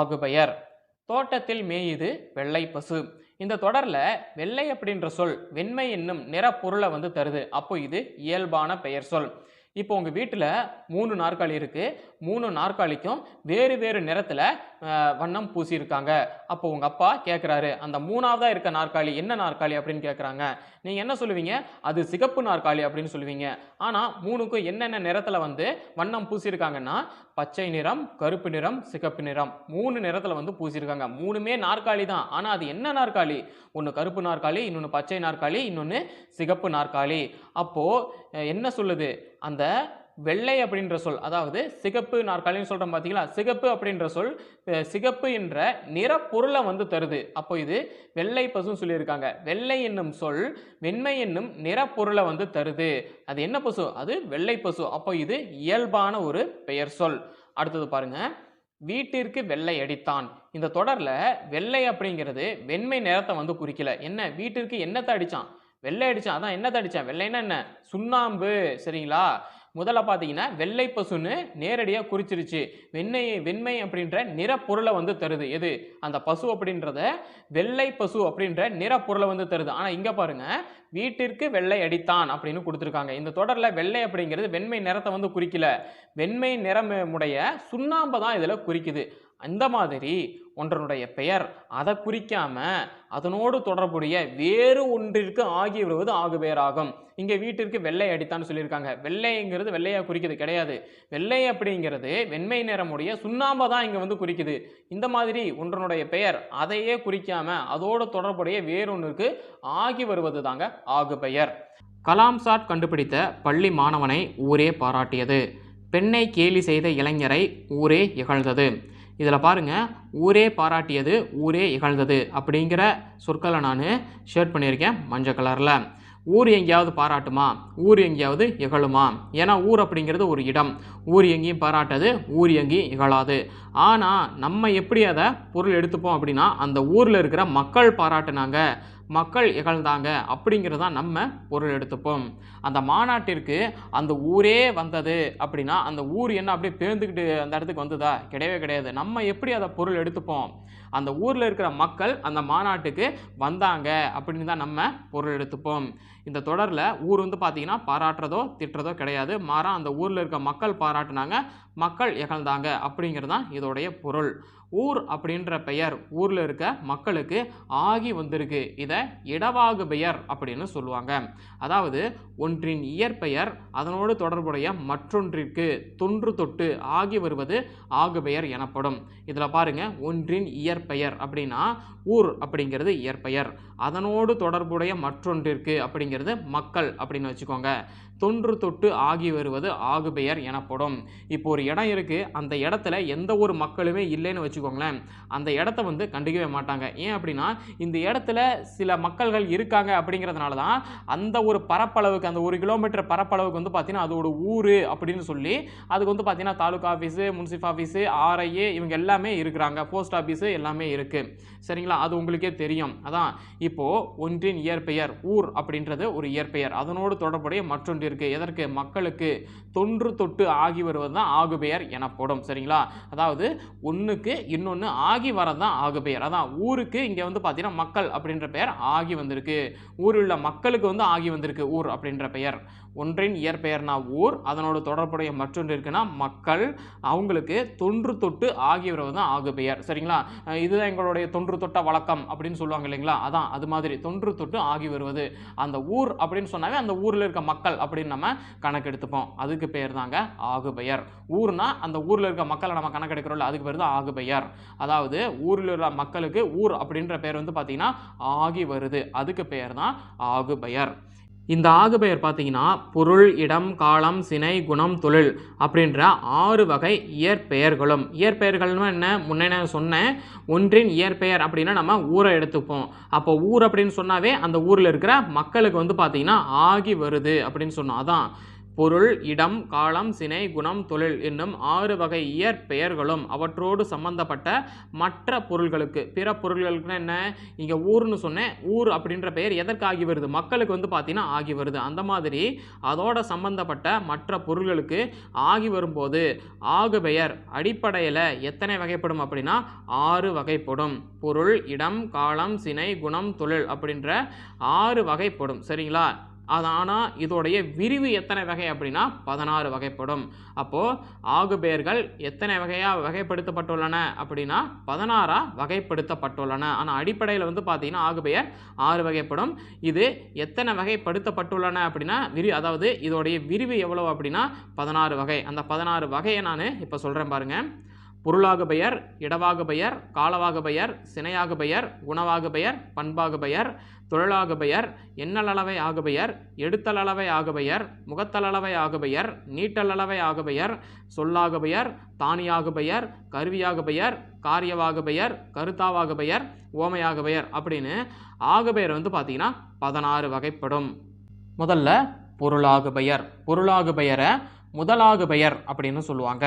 ஆகுபெயர். தோட்டத்தில் மேயுது வெள்ளை பசு. இந்த தொடரில் வெள்ளை அப்படின்ற சொல் வெண்மை என்னும் நிறப்பொருளை வந்து தருது. அப்போ இது இயல்பான பெயர் சொல். இப்போ உங்கள் வீட்டில் மூணு நாற்காலி இருக்குது மூணு நாற்காலிக்கும் வேறு வேறு நிறத்தில் வண்ணம் பூசியிருக்காங்க. அப்போ உங்கள் அப்பா கேட்குறாரு அந்த மூணாவதாக இருக்க நாற்காலி என்ன நாற்காலி அப்படின்னு கேட்குறாங்க நீங்கள் என்ன சொல்லுவீங்க? அது சிகப்பு நாற்காலி அப்படின்னு சொல்லுவீங்க. ஆனால் மூணுக்கும் என்னென்ன நிறத்தில் வந்து வண்ணம் பூசியிருக்காங்கன்னா பச்சை நிறம் கருப்பு நிறம் சிகப்பு நிறம் மூணு நிறத்தில் வந்து பூசியிருக்காங்க. மூணுமே நாற்காலி தான். ஆனால் அது என்ன நாற்காலி? ஒன்று கருப்பு நாற்காலி இன்னொன்று பச்சை நாற்காலி இன்னொன்று சிகப்பு நாற்காலி. அப்போது என்ன சொல்லுது? அந்த வெள்ளை அப்படின்ற சொல் அதாவது சிகப்பு நாற்காலின்னு சொல்கிறோம் பார்த்தீங்களா சிகப்பு அப்படின்ற சொல் சிகப்பு என்ற நிறப்பொருளை வந்து தருது. அப்போ இது வெள்ளை பசுன்னு சொல்லியிருக்காங்க. வெள்ளை என்னும் சொல் வெண்மை என்னும் நிறப்பொருளை வந்து தருது. அது என்ன பசு? அது வெள்ளை பசு. அப்போ இது இயல்பான ஒரு பெயர் சொல். அடுத்தது பாருங்கள் வீட்டிற்கு வெள்ளை அடித்தான். இந்த தொடரில் வெள்ளை அப்படிங்கிறது வெண்மை நிறத்தை வந்து குறிக்கல. என்ன? வீட்டிற்கு என்னத்தை அடித்தான் வெள்ளை அடித்தான் அதான் என்னத்தை அடித்தான் வெள்ளைன்னா என்ன? சுண்ணாம்பு. சரிங்களா? முதல்ல பார்த்தீங்கன்னா வெள்ளை பசுன்னு நேரடியாக குறிச்சிருச்சு. வெண்ணெய் வெண்மை அப்படின்ற நிறப்பொருளை வந்து தருது. எது? அந்த பசு அப்படின்றத வெள்ளை பசு அப்படின்ற நிறப்பொருளை வந்து தருது. ஆனால் இங்கே பாருங்க வீட்டிற்கு வெள்ளை அடித்தான் அப்படின்னு கொடுத்துருக்காங்க. இந்த தொடரில் வெள்ளை அப்படிங்கிறது வெண்மை நிறத்தை வந்து குறிக்கல. வெண்மை நிறமுடைய சுண்ணாம்பை தான் இதில் குறிக்குது. அந்த மாதிரி ஒன்றனுடைய பெயர். அதை குறிக்காம அதனோடு தொடர்புடைய வேறு ஒன்றிற்கு ஆகி வருவது ஆகு பெயராகும் இங்கே வீட்டிற்கு வெள்ளை அடித்தான்னு சொல்லியிருக்காங்க. வெள்ளைங்கிறது வெள்ளையாக குறிக்கிறது கிடையாது. வெள்ளை அப்படிங்கிறது வெண்மை நிறமுடைய சுண்ணாம்பை தான் இங்கே வந்து குறிக்குது. இந்த மாதிரி ஒன்றனுடைய பெயர் அதையே குறிக்காம அதோடு தொடர்புடைய வேறொன்றுக்கு ஆகி வருவது தாங்க ஆகு பெயர் கலாம் சாட் கண்டுபிடித்த பள்ளி மாணவனை ஊரே பாராட்டியது. பெண்ணை கேலி செய்த இளைஞரை ஊரே இகழ்ந்தது. இதில் பாருங்க ஊரே பாராட்டியது ஊரே இகழ்ந்தது அப்படிங்கிற சொற்களை நான் ஷேர்ட் பண்ணியிருக்கேன் மஞ்சள் கலரில் ஊர் எங்கேயாவது பாராட்டுமா? ஊர் எங்கேயாவது இகழுமா? ஏன்னா ஊர் அப்படிங்கிறது ஒரு இடம். ஊர் எங்கேயும் பாராட்டாது ஊர் எங்கேயும் இகழாது. ஆனால் நம்ம எப்படி அதை பொருள் எடுத்துப்போம் அப்படின்னா அந்த ஊரில் இருக்கிற மக்கள் பாராட்டுனாங்க. மக்கள் இகழ்ந்தாங்க அப்படிங்கிறத நம்ம பொருள் எடுத்துப்போம். அந்த மாநாட்டிற்கு அந்த ஊரே வந்தது அப்படின்னா அந்த ஊர் என்ன அப்படியே பேர்ந்துக்கிட்டு அந்த இடத்துக்கு வந்ததா? கிடையவே கிடையாது. நம்ம எப்படி அதை பொருள் எடுத்துப்போம்? அந்த ஊரில் இருக்கிற மக்கள் அந்த மாநாட்டுக்கு வந்தாங்க அப்படின்னு தான் நம்ம பொருள் எடுத்துப்போம். இந்த தொடரில் ஊர் வந்து பார்த்தீங்கன்னா பாராட்டுறதோ திட்டுறதோ கிடையாது. மாறா அந்த ஊரில் இருக்க மக்கள் பாராட்டினாங்க மக்கள் இகழ்ந்தாங்க அப்படிங்கிறது தான் இதோடைய பொருள். ஊர் அப்படின்ற பெயர் ஊரில் இருக்க மக்களுக்கு ஆகி வந்திருக்கு. இதை இடவாகு பெயர் அப்படின்னு சொல்லுவாங்க. அதாவது ஒன்றின் இயற்பெயர் அதனோடு தொடர்புடைய மற்றொன்றிற்கு தொன்று தொட்டு ஆகி வருவது ஆகுபெயர் எனப்படும். இதில் பாருங்கள் ஒன்றின் இயற்பெயர் அப்படின்னா ஊர் அப்படிங்கிறது இயற்பெயர். அதனோடு தொடர்புடைய மற்றொன்றிற்கு அப்படிங்கிறது மக்கள் அப்படின்னு வச்சுக்கோங்க. தொன்று தொட்டு ஆகி வருவது ஆகுபெயர் எனப்படும். இப்போ ஒரு இடம் இருக்குது அந்த இடத்துல எந்த ஒரு மக்களுமே இல்லைன்னு வச்சுக்கோங்களேன். அந்த இடத்த வந்து கண்டுக்கவே மாட்டாங்க. ஏன் அப்படின்னா இந்த இடத்துல சில மக்கள்கள் இருக்காங்க அப்படிங்கிறதுனால தான் அந்த ஒரு பரப்பளவுக்கு அந்த ஒரு கிலோமீட்டர் பரப்பளவுக்கு வந்து பார்த்தீங்கன்னா அதோட ஊர் அப்படின்னு சொல்லி அதுக்கு வந்து பார்த்தீங்கன்னா taluka office munsif office RIA இவங்க எல்லாமே இருக்கிறாங்க. போஸ்ட் ஆஃபீஸு எல்லாமே இருக்குது சரிங்களா? அது உங்களுக்கே தெரியும். அதான். இப்போது ஒன்றின் இயற்பெயர் ஊர் அப்படின்றது ஒரு இயற்பெயர். அதனோடு தொடர்புடைய மற்றொன்று இருக்குது எதற்கு? மக்களுக்கு தொன்று தொட்டு ஆகி வருவது தான் ஆகுபெயர் எனப்படும் சரிங்களா? அதாவது ஒன்றுக்கு இன்னொன்று ஆகி வரதான் தான் ஆகுபெயர். அதான் ஊருக்கு இங்கே வந்து பார்த்தீங்கன்னா மக்கள் அப்படின்ற பெயர் ஆகி வந்திருக்கு. ஊரில் உள்ள மக்களுக்கு வந்து ஆகி வந்திருக்கு ஊர் அப்படின்ற பெயர். ஒன்றின் இயற்பெயர்னா ஊர் அதனோட தொடர்புடைய மற்றொன்று இருக்குன்னா மக்கள். அவங்களுக்கு தொன்று தொட்டு ஆகி வருவது தான் ஆகுபெயர். சரிங்களா? இதுதான் எங்களுடைய தொன்று தொட்ட வழக்கம் அப்படின்னு சொல்லுவாங்க இல்லைங்களா? அதான் அது மாதிரி தொன்று தொட்டு ஆகி வருவது அந்த ஊர் அப்படின்னு சொன்னாவே அந்த ஊரில் இருக்க மக்கள் அப்படின்னு நம்ம கணக்கெடுத்துப்போம். அதுக்கு பேர் தாங்க ஆகுபெயர். ஊர்னா அந்த ஊரில் இருக்க மக்களை நம்ம கணக்கெடுக்கிறோம்ல அதுக்கு பேர் தான் ஆகுபெயர். அதாவது ஊரில் உள்ள மக்களுக்கு ஊர் அப்படின்ற பேர் வந்து பார்த்தீங்கன்னா ஆகி வருது அதுக்கு பேர் தான் ஆகுபெயர். இந்த ஆகுபெயர் பார்த்தீங்கன்னா பொருள் இடம் காலம் சினை குணம் தொழில் அப்படின்ற ஆறு வகை இயற்பெயர்களும். இயற்பெயர்கள்னு என்ன? முன்னே நான் சொன்னேன் ஒன்றின் இயற்பெயர் அப்படின்னா நம்ம ஊரை எடுத்துப்போம். அப்போ ஊர் அப்படின்னு சொன்னாவே அந்த ஊரில் இருக்கிற மக்களுக்கு வந்து பார்த்தீங்கன்னா ஆகி வருது அப்படின்னு சொன்னோம். அதான் பொருள் இடம் காலம் சினை குணம் தொழில் என்னும் ஆறு வகை இயற்பெயர்களும் அவற்றோடு சம்பந்தப்பட்ட மற்ற பொருள்களுக்கு. பிற பொருள்களுக்குன்னா என்ன? இங்கே ஊர்னு சொன்னேன். ஊர் அப்படின்ற பெயர் எதற்கு ஆகி வருது? மக்களுக்கு வந்து பார்த்தீங்கன்னா ஆகி வருது. அந்த மாதிரி அதோட சம்பந்தப்பட்ட மற்ற பொருள்களுக்கு ஆகி வரும்போது ஆகு பெயர் அடிப்படையில் எத்தனை வகைப்படும் அப்படின்னா ஆறு வகைப்படும். பொருள் இடம் காலம் சினை குணம் தொழில் அப்படின்ற ஆறு வகைப்படும். சரிங்களா? அது ஆனால் இதோடைய விரிவு எத்தனை வகை அப்படின்னா பதினாறு வகைப்படும். அப்போது ஆகுபெயர்கள் எத்தனை வகையாக வகைப்படுத்தப்பட்டுள்ளன அப்படின்னா பதினாறாக வகைப்படுத்தப்பட்டுள்ளன. ஆனால் அடிப்படையில் வந்து பார்த்தீங்கன்னா ஆகுபெயர் ஆறு வகைப்படும். இது எத்தனை வகைப்படுத்தப்பட்டுள்ளன அப்படின்னா விரி அதாவது இதோடைய விரிவு எவ்வளோ அப்படின்னா பதினாறு வகை. அந்த பதினாறு வகையை நான் இப்போ சொல்கிறேன் பாருங்கள் பொருளாக பெயர் இடவாக பெயர் காலவாக பெயர் சினையாக பெயர் குணவாக பெயர் பண்பாக பெயர் தொழிலாக பெயர் எண்ணலளவை ஆகுபெயர் எடுத்தலளவை ஆக பெயர் முகத்தலளவை ஆக பெயர் நீட்டலளவை ஆகுபெயர் சொல்லாக பெயர் தானியாக பெயர் கருவியாக பெயர் காரியவாக பெயர் கருத்தாவாக பெயர் ஓமையாக பெயர் அப்படின்னு ஆகுபெயர் வந்து பார்த்தீங்கன்னா பதினாறு வகைப்படும். முதல்ல பொருளாகு பெயர் பொருளாகு பெயரை முதலாகு பெயர் அப்படின்னு சொல்லுவாங்க.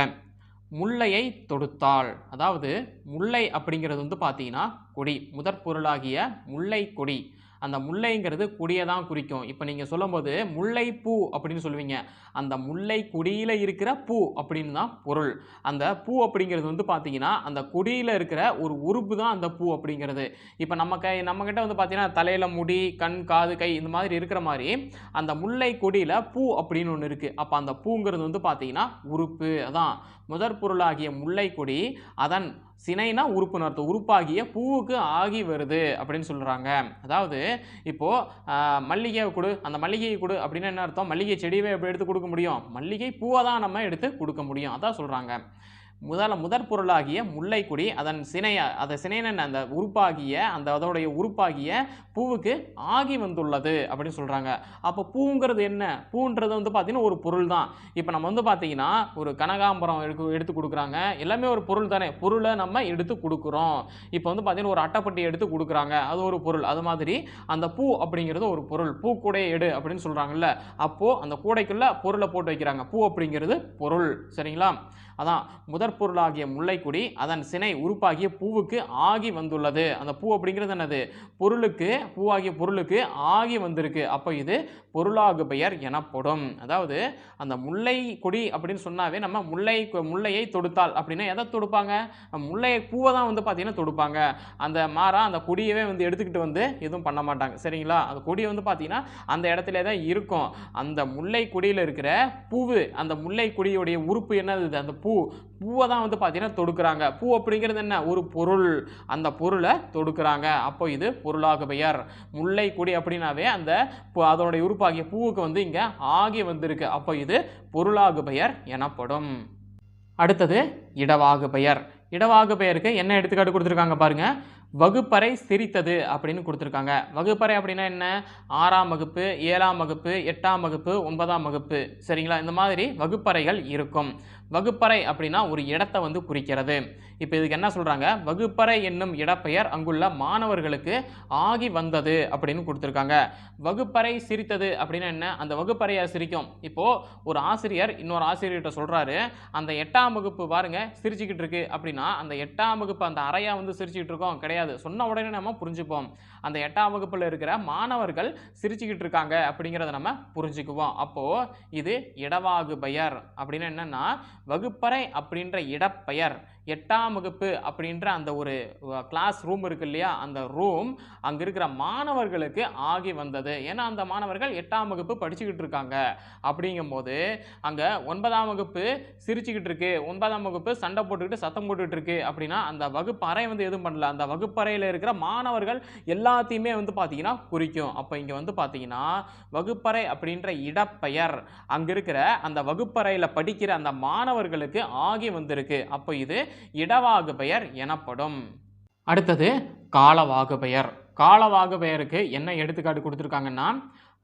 முல்லையை தொடுத்தாள். அதாவது முல்லை அப்படிங்கிறது வந்து பார்த்தீங்கன்னா கொடி. முதற் பொருளாகிய முல்லை கொடி. அந்த முல்லைங்கிறது கொடியை தான் குறிக்கும். இப்போ நீங்கள் சொல்லும்போது முல்லை பூ அப்படின்னு சொல்லுவீங்க. அந்த முல்லை கொடியில் இருக்கிற பூ அப்படின்னு தான் பொருள். அந்த பூ அப்படிங்கிறது வந்து பார்த்தீங்கன்னா அந்த கொடியில் இருக்கிற ஒரு உறுப்பு தான் அந்த பூ அப்படிங்கிறது. இப்போ நம்ம கை நம்மக்கிட்ட வந்து பார்த்தீங்கன்னா தலையில் முடி கண் காது கை இந்த மாதிரி இருக்கிற மாதிரி அந்த முல்லை கொடியில் பூ அப்படின்னு ஒன்று இருக்குது அப்போ அந்த பூங்கிறது வந்து பார்த்தீங்கன்னா உறுப்பு. அதான் முதற் பொருளாகிய முல்லை கொடி அதன் சினைனா உறுப்புன்னு அர்த்தம் உறுப்பாகிய பூவுக்கு ஆகி வருது அப்படின்னு சொல்கிறாங்க அதாவது இப்போது மல்லிகை கொடு அந்த மல்லிகையை கொடு அப்படின்னு என்ன அர்த்தம்? மல்லிகை செடியவே எப்படி எடுத்து கொடுக்க முடியும்? மல்லிகை பூவை தான் நம்ம எடுத்து கொடுக்க முடியும். அதான் சொல்கிறாங்க முதல முதற் பொருளாகிய முல்லைக்குடி அதன் சினைய அதை சினைன அந்த உறுப்பாகிய அந்த அதோடைய உறுப்பாகிய பூவுக்கு ஆகி வந்துள்ளது அப்படின்னு சொல்கிறாங்க அப்போ பூங்கிறது என்ன? பூன்றது வந்து பார்த்தீங்கன்னா ஒரு பொருள் தான் இப்போ நம்ம வந்து பார்த்தீங்கன்னா ஒரு கனகாம்பரம் எடுத்து எடுத்து கொடுக்குறாங்க. எல்லாமே ஒரு பொருள் தானே. பொருளை நம்ம எடுத்து கொடுக்குறோம். இப்போ வந்து பார்த்தீங்கன்னா ஒரு அட்டைப்பட்டி எடுத்து கொடுக்குறாங்க. அது ஒரு பொருள். அது மாதிரி அந்த பூ அப்படிங்கிறது ஒரு பொருள். பூ கூடையை எடு அப்படின்னு சொல்கிறாங்கல்ல அப்போது அந்த கூடைக்குள்ளே பொருளை போட்டு வைக்கிறாங்க. பூ அப்படிங்கிறது பொருள். சரிங்களா? அதான். முதற் பொருளாகிய முல்லைக்குடி அதன் சினை உறுப்பாகிய பூவுக்கு ஆகி வந்துள்ளது. அந்த பூ அப்படிங்கிறது என்னது? பொருளுக்கு பூவாகிய பொருளுக்கு ஆகி வந்திருக்கு. அப்போ இது பொருளாகு பெயர் எனப்படும். அதாவது அந்த முல்லை கொடி அப்படின்னு சொன்னாவே நம்ம முல்லை முல்லையை தொடுத்தால் அப்படின்னா எதை தொடுப்பாங்க? முல்லையை பூவை தான் வந்து பார்த்தீங்கன்னா தொடுப்பாங்க. அந்த மாறா அந்த கொடியவே வந்து எடுத்துக்கிட்டு வந்து எதுவும் பண்ண மாட்டாங்க. சரிங்களா? அந்த கொடியை வந்து பார்த்தீங்கன்னா அந்த இடத்துல தான் இருக்கும். அந்த முல்லை கொடியில் இருக்கிற பூவு அந்த முல்லை கொடியுடைய உறுப்பு என்னது அந்த பூ. பூவை தான் வந்து பார்த்தீங்கன்னா தொடுக்குறாங்க. பூ அப்படிங்கிறது என்ன? ஒரு பொருள். அந்த பொருளை தொடுக்குறாங்க. அப்போ இது பொருளாக பெயர் முல்லை கொடி அப்படின்னாவே அந்த அதனுடைய உறுப்பாகிய பூவுக்கு வந்து இங்கே ஆகி வந்திருக்கு. அப்போ இது பொருளாகு பெயர் எனப்படும். அடுத்தது இடவாகு பெயர் இடவாகு பெயருக்கு என்ன எடுத்துக்காட்டு கொடுத்துருக்காங்க பாருங்கள் வகுப்பறை சிரித்தது அப்படின்னு கொடுத்துருக்காங்க. வகுப்பறை அப்படின்னா என்ன? ஆறாம் வகுப்பு ஏழாம் வகுப்பு எட்டாம் வகுப்பு ஒன்பதாம் வகுப்பு. சரிங்களா? இந்த மாதிரி வகுப்பறைகள் இருக்கும். வகுப்பறை அப்படின்னா ஒரு இடத்தை வந்து குறிக்கிறது. இப்போ இதுக்கு என்ன சொல்கிறாங்க வகுப்பறை என்னும் இடப்பெயர் அங்குள்ள மாணவர்களுக்கு ஆகி வந்தது அப்படின்னு கொடுத்துருக்காங்க. வகுப்பறை சிரித்தது அப்படின்னா என்ன? அந்த வகுப்பறையை சிரிக்கும்? இப்போது ஒரு ஆசிரியர் இன்னொரு ஆசிரியர்கிட்ட சொல்கிறாரு அந்த எட்டாம் வகுப்பு பாருங்க சிரிச்சுக்கிட்டு இருக்கு. அப்படின்னா அந்த எட்டாம் வகுப்பு அந்த அறையாக வந்து சிரிச்சுக்கிட்டு இருக்கோம். கிடையாது. சொன்ன உடனே நம்ம புரிஞ்சுப்போம். அந்த எட்டாம் வகுப்பில் இருக்கிற மாணவர்கள் சிரிச்சுக்கிட்டு இருக்காங்க அப்படிங்கிறத நம்ம புரிஞ்சுக்குவோம். அப்போது இது இடவாகு பெயர் அப்படின்னு என்னன்னா வகுப்பறை அப்படின்ற இடப்பெயர். எட்டாம் வகுப்பு அப்படின்ற அந்த ஒரு கிளாஸ் ரூம் இருக்கு இல்லையா? அந்த ரூம் அங்கே இருக்கிற மாணவர்களுக்கு ஆகி வந்தது. ஏன்னா அந்த மாணவர்கள் எட்டாம் வகுப்பு படிச்சுக்கிட்டு இருக்காங்க. அப்படிங்கும்போது அங்கே ஒன்பதாம் வகுப்பு சிரிச்சுக்கிட்டு இருக்கு. ஒன்பதாம் வகுப்பு சண்டை போட்டுக்கிட்டு சத்தம் போட்டுக்கிட்டு இருக்கு அப்படின்னா அந்த வகுப்பறை வந்து எதுவும் பண்ணல. அந்த வகுப்பறையில் இருக்கிற மாணவர்கள் எல்லாத்தையுமே வந்து பார்த்தீங்கன்னா குறிக்கும். அப்போ இங்கே வந்து பார்த்தீங்கன்னா வகுப்பறை அப்படின்ற இடப்பெயர் அங்கே இருக்கிற அந்த வகுப்பறையில் படிக்கிற அந்த மாணவர்களுக்கு ஆகி வந்திருக்கு. அப்போ இது இடவாகு பெயர் எனப்படும். அடுத்தது காலவாகு பெயர் காலவாகு பெயருக்கு என்ன எடுத்துக்காட்டு கொடுத்துருக்காங்கன்னா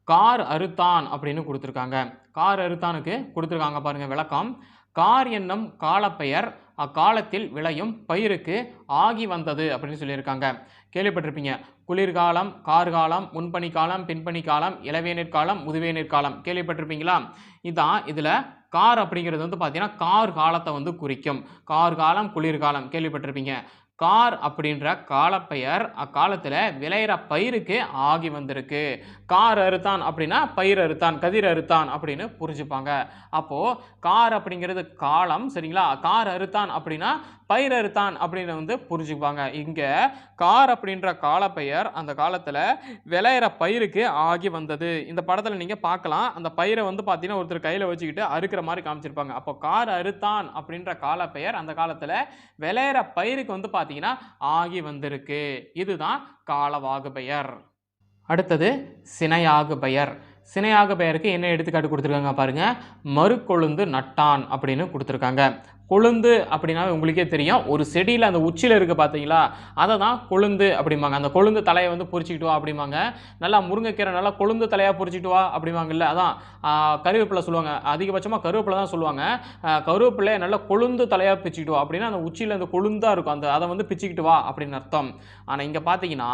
கார் அறுத்தான் அப்படின்னு கொடுத்துருக்காங்க. கார் அறுத்தானுக்கு கொடுத்துருக்காங்க பாருங்கள் விளக்கம். கார் என்னும் காலப்பெயர் அக்காலத்தில் விளையும் பயிருக்கு ஆகி வந்தது அப்படின்னு சொல்லியிருக்காங்க. கேள்விப்பட்டிருப்பீங்க. குளிர்காலம் கார்காலம் முன்பனி காலம் பின்பனி காலம் இளவேநீர் காலம் முதுவேநீர் காலம் கேள்விப்பட்டிருப்பீங்களா? இதான் இதில் கார் அப்படிங்கிறது வந்து பார்த்தீங்கன்னா கார் காலத்தை வந்து குறிக்கும். கார் காலம் குளிர்காலம். கேள்விப்பட்டிருப்பீங்க. கார் அப்படின்ற காலப்பெயர் அக்காலத்தில் விளையிற பயிருக்கு ஆகி வந்திருக்கு. கார் அறுத்தான் அப்படின்னா பயிர் அறுத்தான் கதிர் அறுத்தான் அப்படின்னு புரிஞ்சுப்பாங்க. அப்போது கார் அப்படிங்கிறது காலம் சரிங்களா? கார் அறுத்தான் அப்படின்னா பயிர் அறுத்தான் அப்படின்னு வந்து புரிஞ்சுப்பாங்க. இங்கே கார் அப்படின்ற காலப்பெயர் அந்த காலத்தில் விளையிற பயிருக்கு ஆகி வந்தது. இந்த படத்தில் நீங்கள் பார்க்கலாம். அந்த பயிரை வந்து பார்த்தீங்கன்னா ஒருத்தர் கையில் வச்சுக்கிட்டு அறுக்கிற மாதிரி காமிச்சிருப்பாங்க. அப்போ கார் அறுத்தான் அப்படின்ற காலப்பெயர் அந்த காலத்தில் விளையிற பயிருக்கு வந்து பார்த்தீங்கன்னா ஆகி வந்திருக்கு. இதுதான் காலவாகு பெயர் அடுத்தது சினையாகு பெயர் சினையாக பெயருக்கு என்ன எடுத்துக்காட்டு கொடுத்துருக்காங்க பாருங்க. மறுக்கொழுந்து நட்டான் அப்படின்னு கொடுத்துருக்காங்க. கொழுந்து அப்படின்னாவே உங்களுக்கே தெரியும். ஒரு செடியில் அந்த உச்சியில் இருக்குது பார்த்தீங்களா அதை தான் கொழுந்து அப்படிம்பாங்க. அந்த கொழுந்து தலையை வந்து பொறிச்சிக்கிட்டு வா அப்படிம்பாங்க. நல்லா முருங்கைக்கீரை நல்லா கொழுந்து தலையாக பொறிச்சிட்டு வா அப்படிம்பாங்கல்ல அதான் கருவேப்பிலை சொல்லுவாங்க. அதிகபட்சமாக கருவேப்பிலை தான் சொல்லுவாங்க. கருவேப்பிலை நல்லா கொழுந்து தலையாக பிச்சுக்கிட்டு வா அப்படின்னா அந்த உச்சியில் அந்த கொழுந்தாக இருக்கும். அந்த அதை வந்து பிச்சுக்கிட்டு வா அப்படின்னு அர்த்தம். ஆனால் இங்கே பார்த்தீங்கன்னா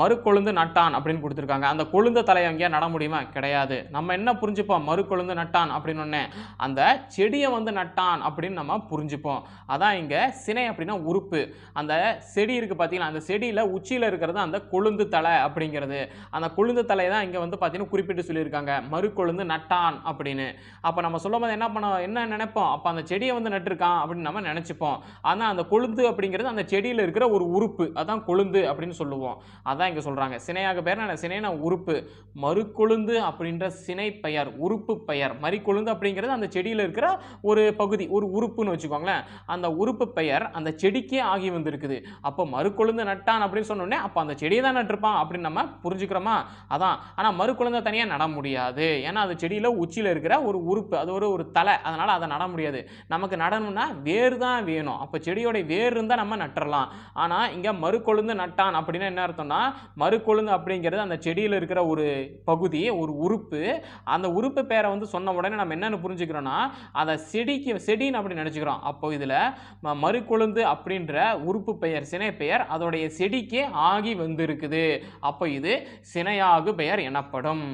மறுக்கொழுந்து நட்டான் அப்படின்னு கொடுத்துருக்காங்க. அந்த கொழுந்த தலையை அங்கேயே நட முடியுமா? கிடையாது. நம்ம என்ன புரிஞ்சுப்போம்? மறுக்கொழுந்து நட்டான் அப்படின்னு அந்த செடியை வந்து நட்டான் அப்படின்னு நம்ம புரிஞ்சுப்போம். அதான் இங்கே சினை அப்படின்னா உறுப்பு. அந்த செடி இருக்குது பார்த்தீங்களா அந்த செடியில் உச்சியில் இருக்கிறது அந்த கொழுந்து தலை அப்படிங்கிறது. அந்த கொழுந்து தலை தான் இங்கே வந்து பார்த்தீங்கன்னா குறிப்பிட்டு சொல்லியிருக்காங்க. மறுக்கொழுந்து நட்டான் அப்படின்னு. அப்போ நம்ம சொல்லும் போது என்ன பண்ண என்ன நினைப்போம்? அப்போ அந்த செடியை வந்து நட்டிருக்கான் அப்படின்னு நம்ம நினச்சிப்போம். ஆனால் அந்த கொழுந்து அப்படிங்கிறது அந்த செடியில் இருக்கிற ஒரு உறுப்பு. அதான் கொழுந்து அப்படின்னு சொல்லுவோம். அதான் இங்கே சொல்கிறாங்க சினையாக பேர் சினைனா உறுப்பு. மறுக்கொழுந்து அப்படின்ற சினை பெயர் உறுப்பு பெயர். மறிக்கொழுந்து அப்படிங்கிறது அந்த செடியில் இருக்கிற ஒரு பகுதி ஒரு உறுப்புன்னு இருக்குன்னு வச்சுக்கோங்களேன் அந்த உறுப்பு பெயர் அந்த செடிக்கே ஆகி வந்திருக்குது. அப்போ மறுக்கொழுந்து நட்டான் அப்படின்னு சொன்னோடனே அப்போ அந்த செடியை தான் நட்டிருப்பான் அப்படின்னு நம்ம புரிஞ்சுக்கிறோமா? அதான். ஆனால் மறுக்குழந்தை தனியாக நட முடியாது. ஏன்னா அது செடியில் உச்சியில் இருக்கிற ஒரு உறுப்பு அது ஒரு ஒரு தலை. அதனால் அதை நட முடியாது. நமக்கு நடணும்னா வேர் தான் வேணும். அப்போ செடியோட வேர் இருந்தால் நம்ம நட்டுறலாம். ஆனால் இங்கே மறுக்கொழுந்து நட்டான் அப்படின்னா என்ன அர்த்தம்னா மறுக்கொழுந்து அப்படிங்கிறது அந்த செடியில் இருக்கிற ஒரு பகுதி ஒரு உறுப்பு. அந்த உறுப்பு பேரை வந்து சொன்ன உடனே நம்ம என்னென்னு புரிஞ்சுக்கிறோன்னா அதை செடிக்கு செடின்னு அப்படி தெரிஞ்சுக்கிறோம் அப்போ இதில் மறுக்கொழுந்து அப்படின்ற உறுப்பு பெயர் சினை பெயர் அதோடைய செடிக்கு ஆகி வந்திருக்குது. அப்போ இது சினையாகு பெயர் எனப்படும்.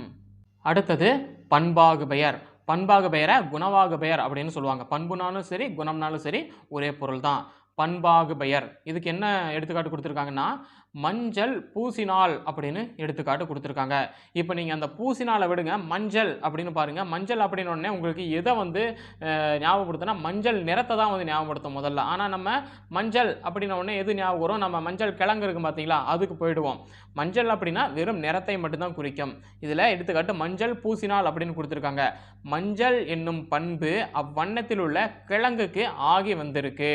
அடுத்தது பண்பாகு பெயர். பண்பாகு பெயரை குணவாகு பெயர் அப்படின்னு சொல்லுவாங்க. பண்புனாலும் சரி குணம்னாலும் சரி ஒரே பொருள் தான் பண்பாகு பெயர். இதுக்கு என்ன எடுத்துக்காட்டு கொடுத்துருக்காங்கன்னா மஞ்சள் பூசினால் அப்படின்னு எடுத்துக்காட்டு கொடுத்துருக்காங்க. இப்போ நீங்கள் அந்த பூசினாலை விடுங்க மஞ்சள் அப்படின்னு பாருங்கள் மஞ்சள் அப்படின்னு உடனே உங்களுக்கு எதை வந்து ஞாபகப்படுத்தினா மஞ்சள் நிறத்தை தான் வந்து ஞாபகப்படுத்தும் முதல்ல. ஆனால் நம்ம மஞ்சள் அப்படின்ன உடனே எது ஞாபகம் வரும்? நம்ம மஞ்சள் கிழங்கு இருக்கு பார்த்தீங்களா அதுக்கு போயிடுவோம். மஞ்சள் அப்படின்னா வெறும் நிறத்தை மட்டும்தான் குறிக்கும். இதில் எடுத்துக்காட்டு மஞ்சள் பூசினால் அப்படின்னு கொடுத்துருக்காங்க. மஞ்சள் என்னும் பண்பு அவ்வண்ணத்தில் உள்ள கிழங்குக்கு ஆகி வந்திருக்கு.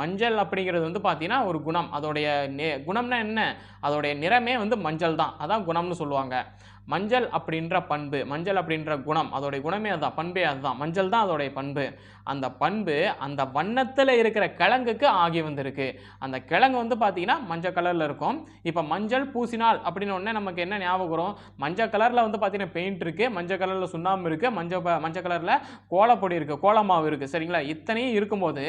மஞ்சள் அப்படிங்கிறது வந்து பார்த்தீங்கன்னா ஒரு குணம். அதோடைய நே குணம்னா என்ன? அதோடைய நிறமே வந்து மஞ்சள் தான் அதான் குணம்னு சொல்லுவாங்க. மஞ்சள் அப்படின்ற பண்பு மஞ்சள் அப்படின்ற குணம் அதோடைய குணமே அதுதான் பண்பே அதுதான். மஞ்சள் தான் அதோடைய பண்பு. அந்த பண்பு அந்த வண்ணத்தில் இருக்கிற கிழங்குக்கு ஆகி வந்திருக்கு. அந்த கிழங்கு வந்து பார்த்திங்கன்னா மஞ்சள் கலரில் இருக்கும். இப்போ மஞ்சள் பூசினால் அப்படின்னு ஒன்று நமக்கு என்ன ஞாபகம் வரும்? மஞ்சள் கலரில் வந்து பார்த்தீங்கன்னா பெயிண்ட் இருக்குது மஞ்சள் கலரில் சுண்ணாம்பு இருக்குது மஞ்சள் மஞ்சள் கலரில் கோலப்பொடி இருக்குது கோலமாவு இருக்குது சரிங்களா? இத்தனையும் இருக்கும்போது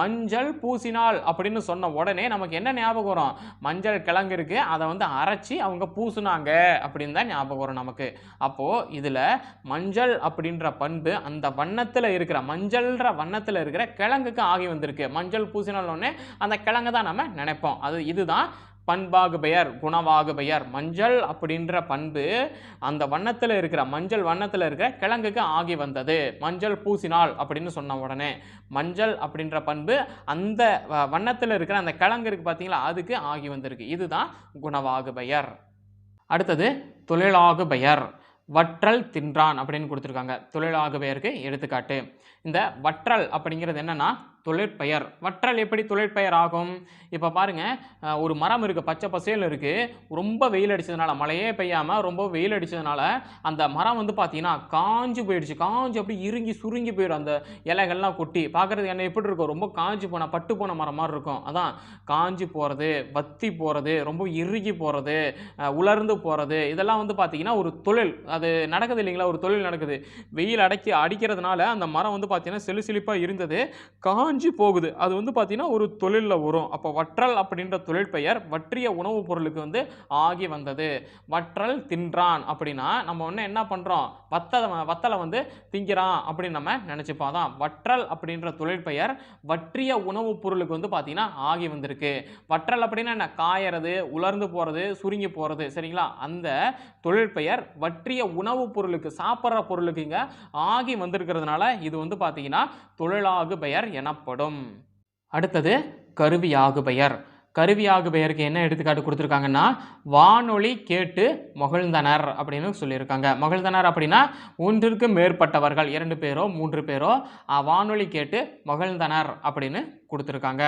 மஞ்சள் பூசினால் அப்படின்னு சொன்ன உடனே நமக்கு என்ன ஞாபகம் வரும்? மஞ்சள் கிழங்கு இருக்குது அதை வந்து அரைச்சி அவங்க பூசுனாங்க அப்படின்னு தான் ஞாபகம் போகிறோம் நமக்கு. அப்போது இதில் மஞ்சள் அப்படின்ற பண்பு அந்த வண்ணத்தில் இருக்கிற மஞ்சள்ன்ற வண்ணத்தில் இருக்கிற கிழங்குக்கு ஆகி வந்திருக்கு. மஞ்சள் பூசினாலோன்னே அந்த கிழங்கு தான் நம்ம நினைப்போம். அது இதுதான் பண்பாகு பெயர் குணவாகு பெயர் மஞ்சள் அப்படின்ற பண்பு அந்த வண்ணத்தில் இருக்கிற மஞ்சள் வண்ணத்தில் இருக்கிற கிழங்குக்கு ஆகி வந்தது. மஞ்சள் பூசினால் அப்படின்னு சொன்ன உடனே. மஞ்சள் அப்படின்ற பண்பு அந்த வண்ணத்தில் இருக்கிற அந்த கிழங்கு இருக்குது பார்த்தீங்களா அதுக்கு ஆகி வந்திருக்கு. இதுதான் குணவாகு பெயர் அடுத்தது தொழிலாகு பெயர் வற்றல் தின்றான் அப்படின்னு கொடுத்துருக்காங்க. தொழிலாகு பெயருக்கு எடுத்துக்காட்டு. இந்த வற்றல் அப்படிங்கிறது என்னென்னா தொழிற்பெயர். வற்றல் எப்படி தொழிற்பெயர் ஆகும்? இப்போ பாருங்கள் ஒரு மரம் இருக்குது பச்சை பசேல் இருக்குது ரொம்ப வெயில் அடிச்சதுனால மழையே பெய்யாமல் ரொம்ப வெயில் அடித்ததுனால அந்த மரம் வந்து பார்த்தீங்கன்னா காஞ்சு போயிடுச்சு. காஞ்சு அப்படி இறுங்கி சுருங்கி போயிடும். அந்த இலைகள்லாம் கொட்டி. பார்க்குறது என்ன எப்படி இருக்கும்? ரொம்ப காஞ்சு போன பட்டு போன மரம் மாதிரி இருக்கும். அதான் காஞ்சு போகிறது வத்தி போகிறது ரொம்ப இறுகி போகிறது உலர்ந்து போகிறது இதெல்லாம் வந்து பார்த்திங்கன்னா ஒரு தொழில். அது நடக்குது இல்லைங்களா? ஒரு தொழில் நடக்குது. வெயில் அடைக்கி அடிக்கிறதுனால அந்த மரம் வந்து பார்த்திங்கன்னா செலு செழிப்பாக இருந்தது. காஞ்சு காஞ்சி போகுது. அது வந்து பார்த்தீங்கன்னா ஒரு தொழிலில் வரும் அப்போ வற்றல் அப்படின்ற தொழிற்பெயர் வற்றிய உணவுப் பொருளுக்கு வந்து ஆகி வந்தது. வற்றல் தின்றான் அப்படின்னா நம்ம ஒன்று என்ன பண்ணுறோம் வத்தலை வத்தலை வந்து திங்கிறான் அப்படின்னு நம்ம நினச்சிப்போம். அதான் வற்றல் அப்படின்ற தொழிற்பெயர் வற்றிய உணவுப் பொருளுக்கு வந்து பார்த்தீங்கன்னா ஆகி வந்திருக்கு. வற்றல் அப்படின்னா என்ன? காயறது உலர்ந்து போகிறது சுருங்கி போகிறது சரிங்களா? அந்த தொழில் பெயர் வற்றிய உணவுப் பொருளுக்கு சாப்பிட்ற பொருளுக்கு இங்கே ஆகி வந்திருக்கிறதுனால இது வந்து பார்த்தீங்கன்னா தொழிலாகு பெயர் எனப்படும். அடுத்தது கருவியாகு பெயர் கருவியாகு பெயருக்கு என்ன எடுத்துக்காட்டு கொடுத்துருக்காங்கன்னா வானொலி கேட்டு மகிழ்ந்தனர் அப்படின்னு சொல்லியிருக்காங்க. மகிழ்ந்தனர் அப்படின்னா ஒன்றிற்கு மேற்பட்டவர்கள் இரண்டு பேரோ மூன்று பேரோ வானொலி கேட்டு மகிழ்ந்தனர் அப்படின்னு கொடுத்துருக்காங்க.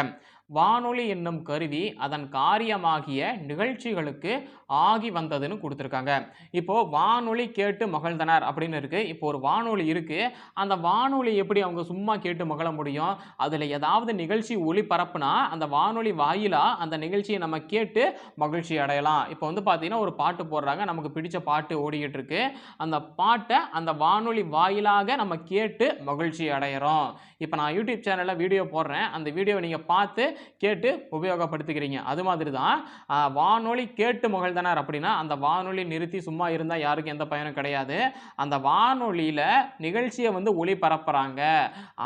வானொலி என்னும் கருவி அதன் காரியமாகிய நிகழ்ச்சிகளுக்கு ஆகி வந்ததுன்னு கொடுத்துருக்காங்க. இப்போ வானொலி கேட்டு மகிழ்ந்தனர் அப்படின்னு இருக்கு. இப்போ ஒரு வானொலி இருக்கு. அந்த வானொலி எப்படி அவங்க சும்மா கேட்டு மகிழ முடியும்? அதில் ஏதாவது நிகழ்ச்சி ஒளிபரப்புனா அந்த வானொலி வாயிலாக அந்த நிகழ்ச்சியை நம்ம கேட்டு மகிழ்ச்சி அடையலாம். இப்போ வந்து பார்த்தீங்கன்னா ஒரு பாட்டு போடுறாங்க. நமக்கு பிடிச்ச பாட்டு ஓடிக்கிட்டு இருக்கு. அந்த பாட்டை அந்த வானொலி வாயிலாக நம்ம கேட்டு மகிழ்ச்சி அடையிறோம். இப்போ நான் யூடியூப் சேனலில் வீடியோ போடுறேன். அந்த வீடியோவை நீங்கள் பார்த்து கேட்டு உபயோகப்படுத்திக்கிறீங்க. அது மாதிரி தான் வானொலி கேட்டு மகிழ்ந்தனர் அப்படின்னா அந்த வானொலி நிறுத்தி சும்மா இருந்தால் யாருக்கும் எந்த பயனும் கிடையாது. அந்த வானொலியில் நிகழ்ச்சியை வந்து ஒளிபரப்புறாங்க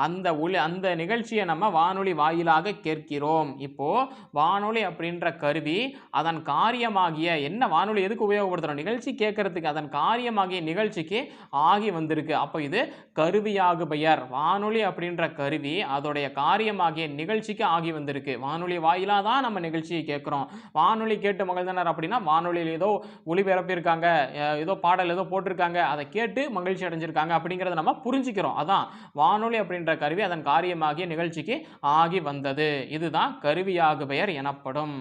அந்த ஒளி அந்த நிகழ்ச்சியை நம்ம வானொலி வாயிலாக கேட்கிறோம். இப்போது வானொலி அப்படின்ற கருவி அதன் காரியமாகிய என்ன வானொலி எதுக்கு உபயோகப்படுத்துகிறோம் நிகழ்ச்சி கேட்கறதுக்கு அதன் காரியமாகிய நிகழ்ச்சிக்கு ஆகி வந்திருக்கு. அப்போ இது கருவியாகு பெயர் வானொலி அப்படின்ற கருவி அதோடைய காரியமாகிய நிகழ்ச்சிக்கு ஆகி வந்திருக்கு. வானொலி வாயிலாக தான் நம்ம நிகழ்ச்சியை கேட்குறோம். வானொலி கேட்டு மகிழ்ந்தனர் அப்படின்னா வானொலியில் ஏதோ ஒளிபரப்பியிருக்காங்க ஏதோ பாடல் ஏதோ போட்டிருக்காங்க அதை கேட்டு மகிழ்ச்சி அடைஞ்சிருக்காங்க அப்படிங்கிறத நம்ம புரிஞ்சுக்கிறோம். அதான் வானொலி அப்படின்ற கருவி அதன் காரியமாகிய நிகழ்ச்சிக்கு ஆகி வந்தது. இதுதான் கருவியாகு பெயர் எனப்படும்.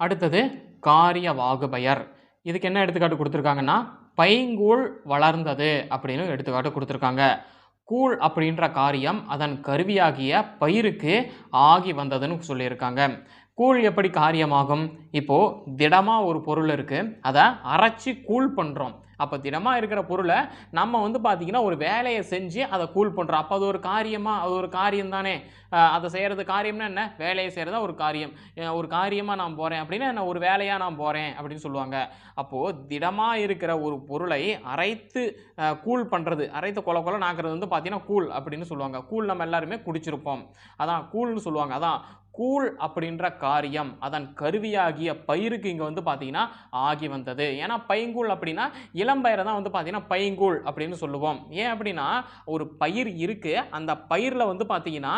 அடுத்தது காரிய வாகுபெயர் இதுக்கு என்ன எடுத்துக்காட்டு கொடுத்துருக்காங்கன்னா பைங்கூழ் வளர்ந்தது அப்படின்னு எடுத்துக்காட்டு கொடுத்துருக்காங்க. கூழ் அப்படின்ற காரியம் அதன் கருவியாகிய பயிருக்கு ஆகி வந்ததுன்னு சொல்லியிருக்காங்க. கூழ் எப்படி காரியமாகும்? இப்போது திடமாக ஒரு பொருள் இருக்குது அதை அரைச்சி கூழ் பண்ணுறோம் அப்போ திடமாக இருக்கிற பொருளை நம்ம வந்து பார்த்திங்கன்னா ஒரு வேலையை செஞ்சு அதை கூல் பண்ணுறோம் அப்போ அது ஒரு காரியமாக அது ஒரு காரியம் தானே. அதை செய்கிறது காரியம்னா என்ன? வேலையை செய்கிறதா ஒரு காரியம். ஒரு காரியமாக நான் போகிறேன் அப்படின்னா என்ன? ஒரு வேலையாக நான் போகிறேன் அப்படின்னு சொல்லுவாங்க. அப்போது திடமாக இருக்கிற ஒரு பொருளை அரைத்து கூல் பண்ணுறது அரைத்து கொல கொலன்னு நாக்குறது வந்து பார்த்திங்கன்னா கூழ் அப்படின்னு சொல்லுவாங்க. கூழ் நம்ம எல்லாருமே குடிச்சிருப்போம். அதான் கூல்னு சொல்லுவாங்க. அதான் கூழ் அப்படின்ற காரியம் அதன் கருவியாகிய பயிருக்கு இங்கே வந்து பார்த்தீங்கன்னா ஆகி வந்தது. ஏன்னா பைங்கூழ் அப்படின்னா இளம்பயிரை தான் வந்து பார்த்தீங்கன்னா பைங்கூழ் அப்படின்னு சொல்லுவோம். ஏன் அப்படின்னா ஒரு பயிர் இருக்குது அந்த பயிரில் வந்து பார்த்தீங்கன்னா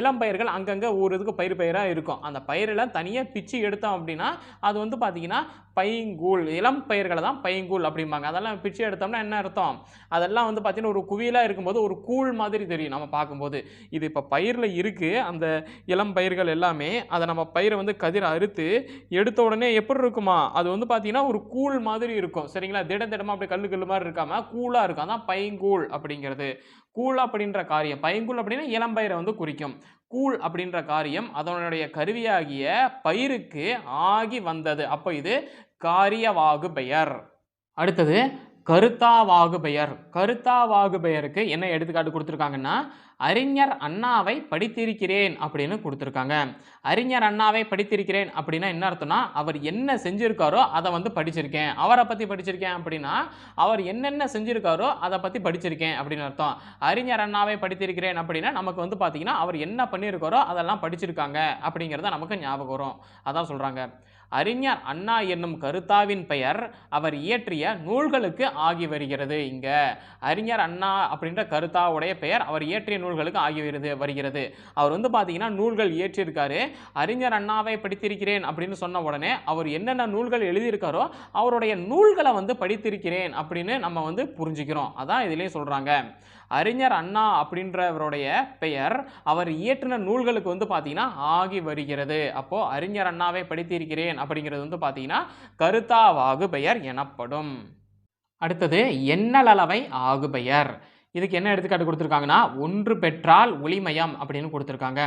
இளம்பயிர்கள் அங்கங்கே ஒரு இதுக்கு பயிர் பயிராக இருக்கும். அந்த பயிரில் தனியாக பிச்சு எடுத்தோம் அப்படின்னா அது வந்து பார்த்தீங்கன்னா பைங்கூழ் இளம் பயிர்களை தான் பைங்கூழ் அப்படிம்பாங்க. அதெல்லாம் பிச்சு எடுத்தோம்னா என்ன அர்த்தம்? அதெல்லாம் வந்து பார்த்தீங்கன்னா ஒரு குவியலாக இருக்கும்போது ஒரு கூழ் மாதிரி தெரியும் நம்ம பார்க்கும்போது. இது இப்போ பயிரில் இருக்குது அந்த இளம் பயிர்கள் எல்லாமே அதை நம்ம பயிரை வந்து கதிர் அறுத்து எடுத்த உடனே எப்படி இருக்குமா? அது வந்து பார்த்தீங்கன்னா ஒரு கூழ் மாதிரி இருக்கும். சரிங்களா? திட திடமாக அப்படியே கல்லு கல்லு மாதிரி இருக்காமல் கூழாக இருக்கும். அதான் பைங்கூழ் அப்படிங்கிறது. கூழ் அப்படின்ற காரியம். பைங்கூழ் அப்படின்னா இளம்பயிரை வந்து குறிக்கும். கூழ் அப்படின்ற காரியம் அதனுடைய கருவியாகிய பயிருக்கு ஆகி வந்தது. அப்போ இது காரியவாகு பெயர் அடுத்தது கருத்தாவாகு பெயர் கருத்தாவாகு பெயருக்கு என்ன எடுத்துக்காட்டு கொடுத்துருக்காங்கன்னா அறிஞர் அண்ணாவை படித்திருக்கிறேன் அப்படின்னு கொடுத்துருக்காங்க. அறிஞர் அண்ணாவை படித்திருக்கிறேன் அப்படின்னா என்ன அர்த்தம்னா அவர் என்ன செஞ்சுருக்காரோ அதை வந்து படிச்சிருக்கேன். அவரை பற்றி படிச்சிருக்கேன் அப்படின்னா அவர் என்னென்ன செஞ்சுருக்காரோ அதை பற்றி படிச்சிருக்கேன் அப்படின்னு அர்த்தம். அறிஞர் அண்ணாவை படித்திருக்கிறேன் அப்படின்னா நமக்கு வந்து பார்த்தீங்கன்னா அவர் என்ன பண்ணியிருக்காரோ அதெல்லாம் படிச்சிருக்காங்க அப்படிங்கிறத நமக்கு ஞாபகம் வரும். அதான் சொல்கிறாங்க அறிஞர் அண்ணா என்னும் கருத்தாவின் பெயர் அவர் இயற்றிய நூல்களுக்கு ஆகி வருகிறது. இங்க அறிஞர் அண்ணா அப்படின்ற கருத்தாவுடைய பெயர் அவர் இயற்றிய நூல்களுக்கு ஆகி வருது வருகிறது. அவர் வந்து பார்த்தீங்கன்னா நூல்கள் இயற்றியிருக்காரு. அறிஞர் அண்ணாவை படித்திருக்கிறேன் அப்படின்னு சொன்ன உடனே அவர் என்னென்ன நூல்கள் எழுதியிருக்காரோ அவருடைய நூல்களை வந்து படித்திருக்கிறேன் அப்படின்னு நம்ம வந்து புரிஞ்சுக்கிறோம். அதான் இதுலேயும் சொல்கிறாங்க அறிஞர் அண்ணா அப்படின்றவருடைய பெயர் அவர் இயற்றின நூல்களுக்கு வந்து பார்த்தீங்கன்னா ஆகி வருகிறது. அப்போ அறிஞர் அண்ணாவை படித்திருக்கிறேன் அப்படிங்கிறது வந்து பார்த்தீங்கன்னா கருத்தாவாகு பெயர் எனப்படும். அடுத்தது எண்ணளவை ஆகு பெயர். இதுக்கு என்ன எடுத்துக்காட்டு கொடுத்துருக்காங்கன்னா ஒன்று பெற்றால் ஒளிமயம் அப்படின்னு கொடுத்துருக்காங்க.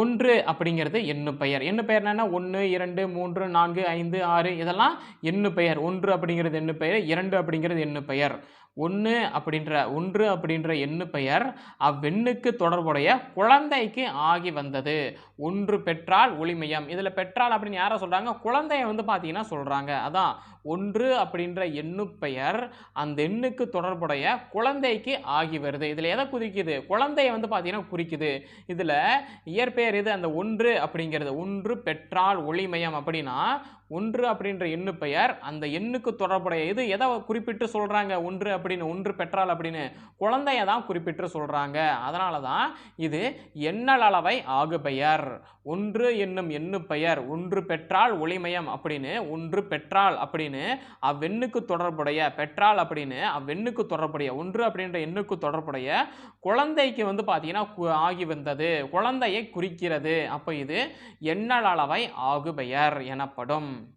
ஒன்று அப்படிங்கிறது எண்ணு பெயர். எண்ணு பெயர் என்னென்னா ஒன்று இரண்டு மூன்று நான்கு ஐந்து ஆறு இதெல்லாம் எண்ணு பெயர். ஒன்று அப்படிங்கிறது எண்ணு பெயர் இரண்டு அப்படிங்கிறது எண்ணு பெயர். ஒன்று அப்படின்ற ஒன்று அப்படின்ற எண்ணு பெயர் அவ்வெண்ணுக்கு தொடர்புடைய குழந்தைக்கு ஆகி வந்தது. ஒன்று பெற்றால் ஒளிமயம். இதில் பெற்றால் அப்படின்னு யாரை சொல்கிறாங்க குழந்தைய வந்து பார்த்தீங்கன்னா சொல்கிறாங்க அதான் ஒன்று அப்படின்ற எண்ணு பெயர் அந்த எண்ணுக்கு தொடர்புடைய குழந்தைக்கு ஆகி வருது. இதில் எதை குறிக்குது? குழந்தைய வந்து பார்த்தீங்கன்னா குறிக்குது. இதில் இயற்பெயர் இது அந்த ஒன்று அப்படிங்கிறது. ஒன்று பெற்றால் ஒளிமயம் அப்படின்னா ஒன்று அப்படின்ற எண்ணு பெயர் அந்த எண்ணுக்கு தொடர்புடைய இது எதை குறிப்பிட்டு சொல்கிறாங்க ஒன்று அப்படின்னு ஒன்று பெற்றால் அப்படின்னு குழந்தைய தான் குறிப்பிட்டு சொல்கிறாங்க அதனால தான் இது எண்ணளவை அளவை ஆகு பெயர். ஒன்று என்னும் எண்ணு பெயர். ஒன்று பெற்றால் ஒளிமயம் அப்படின்னு ஒன்று பெற்றால் அப்படின்னு அவ்வெண்ணுக்கு தொடர்புடைய பெற்றால் அப்படின்னு அவ்வெண்ணுக்கு தொடர்புடைய ஒன்று அப்படின்ற எண்ணுக்கு தொடர்புடைய குழந்தைக்கு வந்து பார்த்தீங்கன்னா கு- ஆகி வந்தது. குழந்தையை குறிக்கிறது. அப்போ இது எண்ணளவை ஆகுபெயர் எனப்படும்.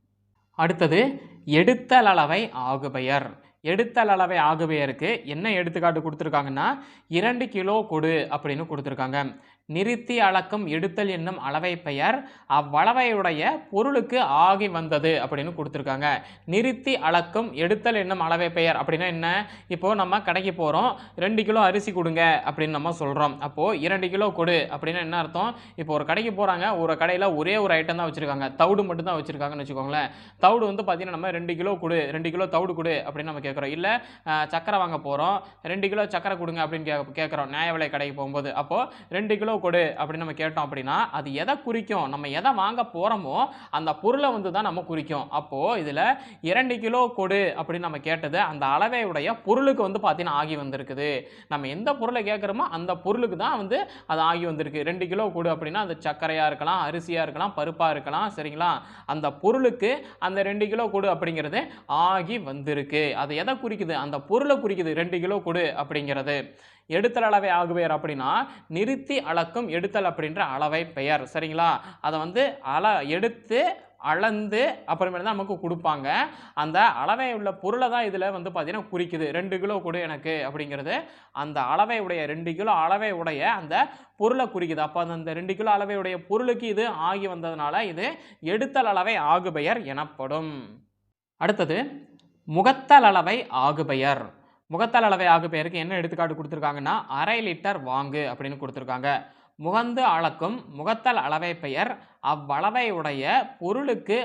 அடுத்தது எடுத்தலளவை ஆகுபெயர். எடுத்தல் அளவை ஆகுபெயருக்கு என்ன எடுத்துக்காட்டு கொடுத்துருக்காங்கன்னா இரண்டு கிலோ கொடு அப்படின்னு கொடுத்துருக்காங்க. நிறுத்தி அளக்கும் எடுத்தல் என்னும் அளவை பெயர் அவ்வளவையுடைய பொருளுக்கு ஆகி வந்தது அப்படின்னு கொடுத்துருக்காங்க. நிறுத்தி அளக்கும் எடுத்தல் என்னும் அளவை பெயர் அப்படின்னா என்ன? இப்போது நம்ம கடைக்கு போகிறோம் ரெண்டு கிலோ அரிசி கொடுங்க அப்படின்னு நம்ம சொல்கிறோம் அப்போது இரண்டு கிலோ கொடு அப்படின்னா என்ன அர்த்தம்? இப்போ ஒரு கடைக்கு போகிறாங்க ஒரு கடையில் ஒரே ஒரு ஐட்டம் தான் வச்சுருக்காங்க. தவிடு மட்டும் தான் வச்சுருக்காங்கன்னு வச்சுக்கோங்களேன். தவிடு வந்து பார்த்திங்கன்னா நம்ம ரெண்டு கிலோ கொடு ரெண்டு கிலோ தவிடு கொடு அப்படின்னு நம்ம கேட்குறோம் இல்லை சக்கரை வாங்க போகிறோம் ரெண்டு கிலோ சக்கரை கொடுங்க அப்படின்னு கே கேட்குறோம் நியாய விலை கடைக்கு போகும்போது. அப்போது ரெண்டு கிலோ கொடு அப்படின்னு நம்ம கேட்டோம் அப்படின்னா அது எதை குறிக்கும்? நம்ம எதை வாங்க போகிறோமோ அந்த பொருளை வந்து தான் நம்ம குறிக்கும். அப்போது இதில் இரண்டு கிலோ கொடு அப்படின்னு நம்ம கேட்டது அந்த அளவையுடைய பொருளுக்கு வந்து பார்த்தீங்கன்னா ஆகி வந்திருக்குது. நம்ம எந்த பொருளை கேட்குறோமோ அந்த பொருளுக்கு தான் வந்து அது ஆகி வந்திருக்கு. ரெண்டு கிலோ கொடு அப்படின்னா அது சர்க்கரையாக இருக்கலாம் அரிசியாக இருக்கலாம் பருப்பாக இருக்கலாம் சரிங்களா? அந்த பொருளுக்கு அந்த ரெண்டு கிலோ கொடு அப்படிங்கிறது ஆகி வந்திருக்கு. அது எதை குறிக்குது? அந்த பொருளை குறிக்குது. ரெண்டு கிலோ கொடு அப்படிங்கிறது. எடுத்தல் அளவை ஆகுபெயர் அப்படின்னா நிறுத்தி அளக்கும் எடுத்தல் அப்படின்ற அளவை பெயர். சரிங்களா? அதை வந்து அள எடுத்து அளந்து அப்புறமேல தான் நமக்கு கொடுப்பாங்க. அந்த அளவை உள்ள பொருளை தான் இதில் வந்து பார்த்திங்கன்னா குறிக்குது. ரெண்டு கிலோ கொடு எனக்கு அப்படிங்கிறது. அந்த அளவை உடைய ரெண்டு கிலோ அளவை உடைய அந்த பொருளை குறிக்குது. அப்போ அந்த ரெண்டு கிலோ அளவை உடைய பொருளுக்கு இது ஆகி வந்ததுனால இது எடுத்தல் அளவை ஆகுபெயர் எனப்படும். அடுத்தது முகத்தல் அளவை ஆகுபெயர். முகத்தல் அளவை ஆகு பெயருக்கு என்ன எடுத்துக்காட்டு கொடுத்துருக்காங்கன்னா அரை லிட்டர் வாங்கு அப்படின்னு கொடுத்துருக்காங்க. முகந்து அளக்கும் முகத்தல் அளவை பெயர் அவ்வளவையுடைய பொருளுக்கு